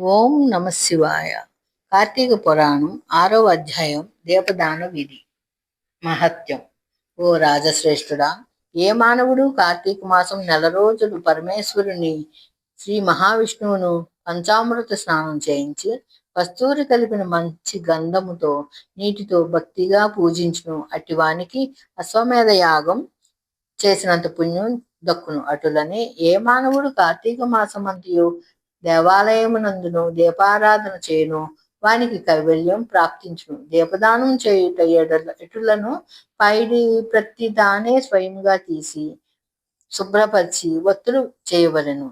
ఓం నమ శివాయ. కార్తీక పురాణం ఆరో అధ్యాయం దేవదాన విధి. మహత్యం. ఓ రాజశ్రేష్ఠుడా ఏ మానవుడు కార్తీక మాసం నెల రోజులు పరమేశ్వరుని శ్రీ మహావిష్ణువును పంచామృత స్నానం చేయించి కస్తూరి కలిపిన మంచి గంధముతో నీటితో భక్తిగా పూజించును. అటివానికి అశ్వమేధ యాగం చేసినంత పుణ్యం దక్కును. అటులనే ఏ మానవుడు కార్తీక మాసమంతయు దేవాలయమునందును దీపారాధన చేయను. వానికి కైవల్యం ప్రాప్తించును. దీపదానం చేయుట ఎటులను పైడి ప్రతి దానే స్వయంగా తీసి శుభ్రపరిచి ఒత్తులు చేయవలెను.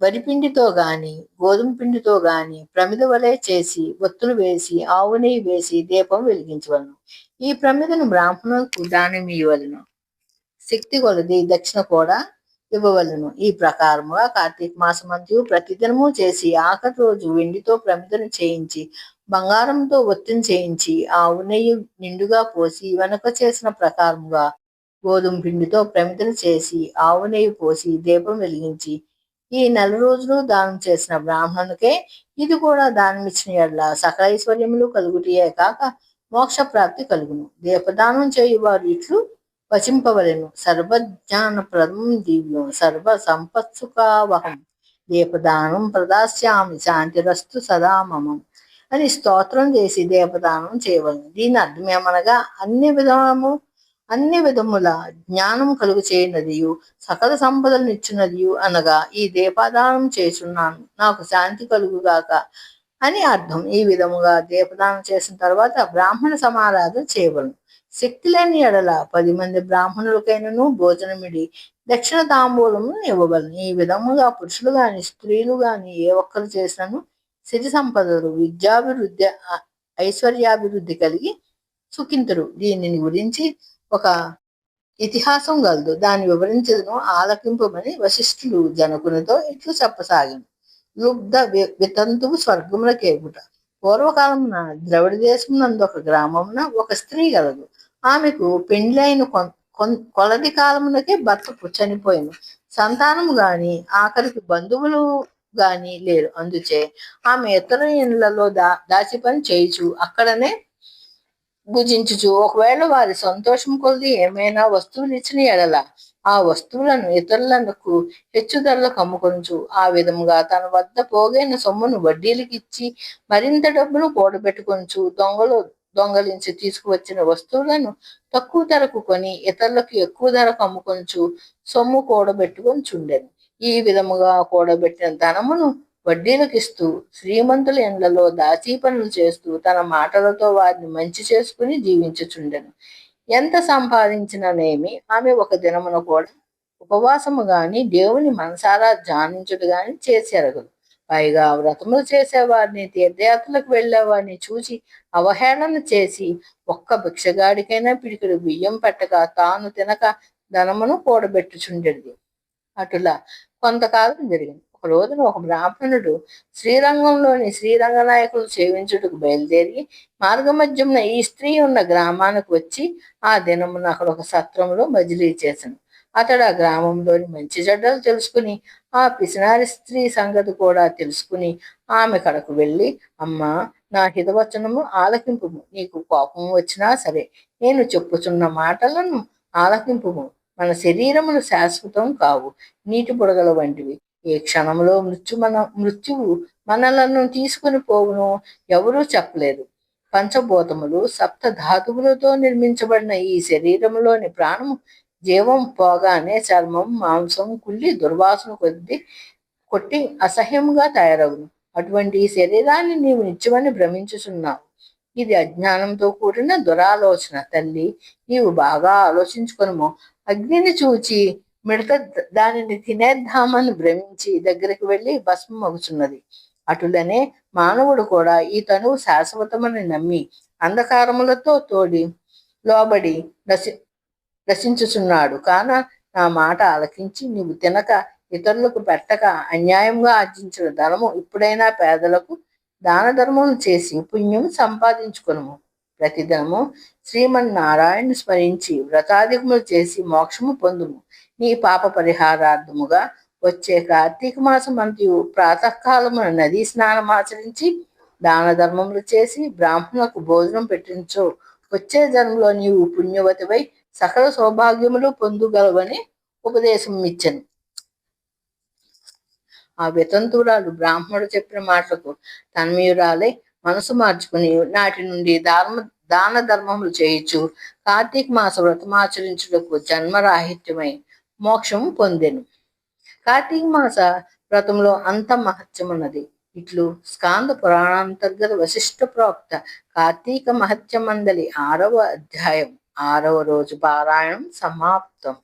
వరిపిండితో గాని గోధుమ పిండితో గాని ప్రమిద వలె చేసి ఒత్తులు వేసి ఆవు నెయ్యి వేసి దీపం వెలిగించవలను. ఈ ప్రమిదను బ్రాహ్మణులకు దానం ఇవ్వవలను శక్తి కొలది దక్షిణ కూడా ఇవ్వవలను. ఈ ప్రకారముగా కార్తీక మాసమంతయు ప్రతిదినము చేసి ఆఖరి రోజు వెండితో ప్రమిదను చేయించి బంగారంతో ఒత్తిని చేయించి ఆవు నెయ్యి నిండుగా పోసి వెనక చేసిన ప్రకారముగా గోధుమ పిండితో ప్రమిదను చేసి ఆవు నెయ్యి పోసి దీపం వెలిగించి ఈ నెల రోజులు దానం చేసిన బ్రాహ్మణునికే ఇది కూడా దానం ఇచ్చిన ఎడ్ల సకల ఐశ్వర్యములు కలుగుటియే కాక మోక్ష ప్రాప్తి కలుగును. దీపదానం చేయువారు ఇట్లు వచింపవలెను. సర్వజ్ఞానప్రదం దివ్యం. సర్వ సంపత్సుకావహం దీపదానం ప్రదాస్యామి. శాంతిరస్తు సదా మమం. అని స్తోత్రం చేసి దేవదానం చేయవలను. దీని అర్థం ఏమనగా అన్ని విధము అన్ని విధముల జ్ఞానం కలుగు చేయనదియు సకల సంపదలను ఇచ్చినదియు అనగా ఈ దీపదానం చేస్తున్నాను. నాకు శాంతి కలుగుగాక. అని అర్థం. ఈ విధముగా దీపదానం చేసిన తర్వాత బ్రాహ్మణ సమారాధన చేయవలను శక్తి లేని ఎడల పది మంది బ్రాహ్మణులకైనను భోజనమిడి దక్షిణ తాంబూలమును ఇవ్వవలను ఈ విధముగా పురుషులు గాని స్త్రీలు గాని ఏ ఒక్కరు చేసినను సిరి సంపదలు విద్యాభివృద్ధి ఐశ్వర్యాభివృద్ధి కలిగి సుఖింతుడు దీనిని గురించి ఒక ఇతిహాసం గలదు. దాన్ని వివరించదను ఆలకింపమని వశిష్ఠులు జనకునితో ఇట్లు చెప్పసాగింది లుబ్ధ వితంతువు స్వర్గములకేగుట పూర్వకాలమున ద్రవిడ దేశం నందు ఒక గ్రామమున ఒక స్త్రీ గలదు. ఆమెకు పెండ్లైన కొలది కాలమునకే భర్త చనిపోయింది సంతానము గాని ఆఖరికి బంధువులు గాని లేరు. అందుచే ఆమె ఇతర ఇండ్లలో దా దాచి పని చేయుచు అక్కడనే భుజించుచు. ఒకవేళ వారి సంతోషం కొలది ఏమైనా వస్తువులు ఇచ్చిన ఎడల ఆ వస్తువులను ఇతరులకు హెచ్చు ధరలకు అమ్ముకొనుచు. ఆ విధముగా తన వద్ద పోగైన సొమ్మును వడ్డీలకు ఇచ్చి మరింత డబ్బును కూడబెట్టుకొనుచు దొంగలు దొంగలించి తీసుకువచ్చిన వస్తువులను తక్కువ ధరకు కొని ఇతరులకు ఎక్కువ ధరకు అమ్ముకొంచు సొమ్ము కూడబెట్టుకొని చుండెను ఈ విధముగా కూడబెట్టిన ధనమును వడ్డీలకు ఇస్తూ శ్రీమంతుల ఎండ్లలో దాచీ పనులు చేస్తూ తన మాటలతో వారిని మంచి చేసుకుని జీవించుచుండెను. ఎంత సంపాదించిననేమి ఆమె ఒక దినమున కూడా ఉపవాసము గాని దేవుని మనసారా ధ్యానించుడు గాని చేసేరగదు. పైగా వ్రతములు చేసేవారిని తీర్థయాత్రలకు వెళ్ళేవారిని చూసి అవహేళన చేసి ఒక్క భిక్షగాడికైనా పిడికిడు బియ్యం పెట్టక తాను తినక ధనమును కూడబెట్టుచుండేది అటులా కొంతకాలం జరిగింది. ఒక రోజున ఒక బ్రాహ్మణుడు శ్రీరంగంలోని శ్రీరంగనాయకులు సేవించుటకు బయలుదేరి మార్గమధ్యమున ఈ స్త్రీ ఉన్న గ్రామానికి వచ్చి ఆ దినమున అక్కడ ఒక సత్రంలో మజిలీ చేశాను అతడు ఆ గ్రామంలోని మంచి చెడ్డలు తెలుసుకుని ఆ పిసినారి స్త్రీ సంగతి కూడా తెలుసుకుని ఆమె కడకు వెళ్ళి అమ్మా నా హితవచనము ఆలకింపు నీకు కోపం వచ్చినా సరే నేను చెప్పుచున్న మాటలను ఆలకింపు మన శరీరములు శాశ్వతం కావు. నీటి బుడగల వంటివి. ఏ క్షణంలో మృత్యు మన మృత్యువు మనలను తీసుకుని పోవును ఎవరూ చెప్పలేదు. పంచభూతములు సప్త ధాతువులతో నిర్మించబడిన ఈ శరీరంలోని ప్రాణము జీవం పోగానే చర్మం మాంసం కుళ్ళి దుర్వాసన కొద్ది కొట్టి అసహ్యముగా తయారవును. అటువంటి ఈ శరీరాన్ని నీవు నిత్యమని భ్రమించుచున్నావు. ఇది అజ్ఞానంతో కూడిన దురాలోచన తల్లి. నీవు బాగా ఆలోచించుకొనము. అగ్నిని చూచి మిడత దానిని తినేద్దామని భ్రమించి దగ్గరికి వెళ్ళి భస్మం అవుతున్నది అటులనే మానవుడు కూడా ఈ తనువు శాశ్వతమని నమ్మి అంధకారములతో తోడి లోబడి రసి రసించుచున్నాడు కాన నా మాట ఆలకించి నీవు తినక ఇతరులకు పెట్టక అన్యాయంగా ఆర్జించిన ధనము ఇప్పుడైనా పేదలకు దాన ధర్మం చేసి పుణ్యం సంపాదించుకును ప్రతిదినము శ్రీమన్నారాయణ స్మరించి వ్రతాధికములు చేసి మోక్షము పొందుము. నీ పాప పరిహారార్థముగా వచ్చే కార్తీక మాసం అంతయు ప్రాతకాలమున నదీ స్నానం ఆచరించి దాన ధర్మములు చేసి బ్రాహ్మణులకు భోజనం పెట్టించు. వచ్చే జన్మలో నీవు పుణ్యవతివై సకల సౌభాగ్యములు పొందుగలవని ఉపదేశం ఇచ్చను. ఆ వితంతురాలు బ్రాహ్మణుడు చెప్పిన మాటలకు తన్మయురాలై మనసు మార్చుకుని నాటి నుండి ధర్మ దాన ధర్మములు చేయించు. కార్తీక మాస వ్రతమాచరించుటకు జన్మరాహిత్యమై మోక్షము పొందెను. కార్తీక మాస వ్రతంలో అంత మహత్యమున్నది. ఇట్లు స్కాంద పురాణాంతర్గత వశిష్ఠ ప్రోక్త కార్తీక మహత్యమందలి ఆరవ అధ్యాయం ఆరవ రోజు పారాయణం సమాప్తం.